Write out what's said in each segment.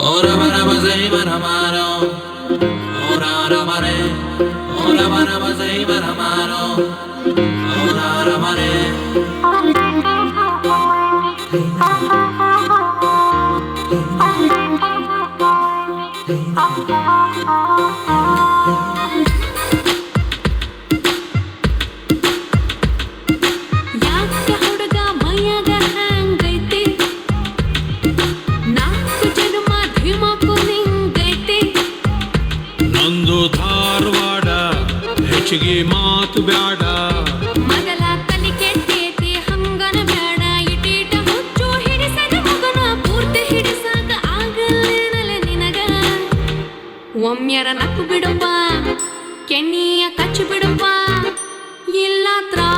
Ora bara bazai bara maro. Ora ra mare. Ora bara bazai bara maro. Ora ra mare. ಯಾಕ ಹೆಚ್ಚಿಗೆ ಮಾತು ಬೇಡ. ಮಗಲ ಕಲಿಕೆ ಕೆಟ್ಟೈತಿ ಹಂಗನ ಬೇಡ. ಇಟೀಟ ಹುಚ್ಚು ಹಿಡಿಸದ ಮಗನ ಪೂರ್ತಿ ಹಿಡಿಸಾಕ ಆಗಲ್ಲೇನಲ್ಲ ನಿನಗ. ಒಮ್ಮೆರ ನಕ್ಕು ಬಿಡುವ, ಕೆನ್ನಿಯ ಕಚ್ಚಿ ಬಿಡುವ ಇಲ್ಲ ತ್ರಾಸಕ್ಕತ್ತಿ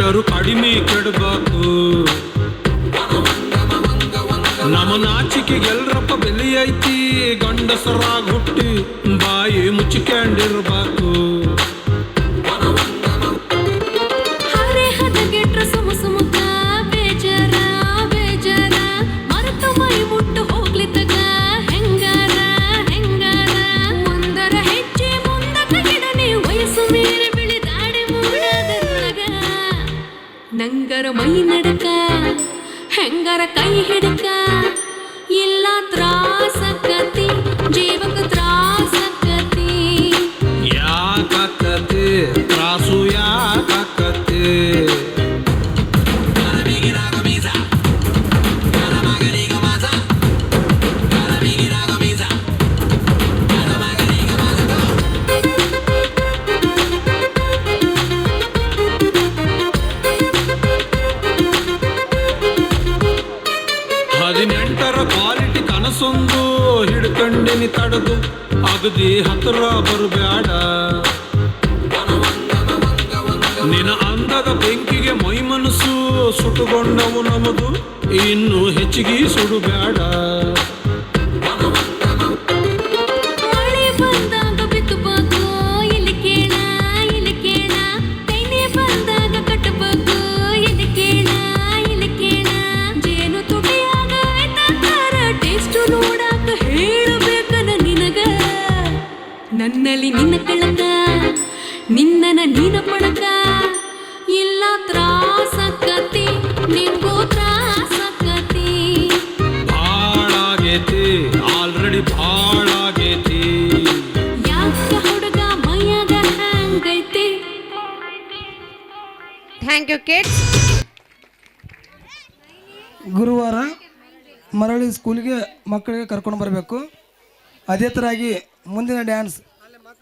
ಕೆಟ್ಟರು ಕಡಿಮೆ ಕೆಡಬೇಕು. ನಮ್ಮ ನಾಚಿಕೆ ಎಲ್ರಪ್ಪ ಬೆಲೆ ಐತಿ ಗಂಡಸರಾಗ ಹುಟ್ಟಿ ಬಾಯಿ ಮುಚ್ಚಿಕೊಂಡಿರ್ಬೇಕು. ನಂಗರ ಮೈ ನಡಕ ಹೆಂಗರ ಕೈ ಹಿಡಕ ಹದಿನೆಂಟರ ಕ್ವಾಲಿಟಿ ಕನಸೊಂದು ಹಿಡ್ಕಂಡಿನಿ ತಡೆದು. ಅಗದಿ ಹತ್ರ ಬರಬೇಡ ನಿನ ಅಂದದ ಬೆಂಕಿಗೆ ಮೈ ಮನಸ್ಸು ಸುಟ್ಟುಕೊಂಡವು ನಮದು. ಇನ್ನು ಹೆಚ್ಚಿಗೆ ಸುಡುಬೇಡ ನನ್ನಲ್ಲಿ ನಿನ್ನ ಕಳಕ ನಿನ್ನನ ನೀನ ಪಣಕ ಇಲ್ಲ ತ್ರಾಸಕತಿ ನಿನ್ಗೂ ತ್ರಾಸಕತಿ. ಭಾಳಾಗೈತಿ ಆಲ್ರೆಡಿ ಭಾಳಾಗೈತಿ ಯಾಕ ಹುಡುಗ ಮೈಯಾಗ ಹಂಗೈತಿ ಥ್ಯಾಂಕ್ ಯು ಕಿಡ್ಸ್ ಗುರುವಾರ ಮರಳಿ ಸ್ಕೂಲ್ಗೆ ಮಕ್ಕಳಿಗೆ ಕರ್ಕೊಂಡು ಬರಬೇಕು. ಅದೇ ಥರಾಗಿ ಮುಂದಿನ ಡ್ಯಾನ್ಸ್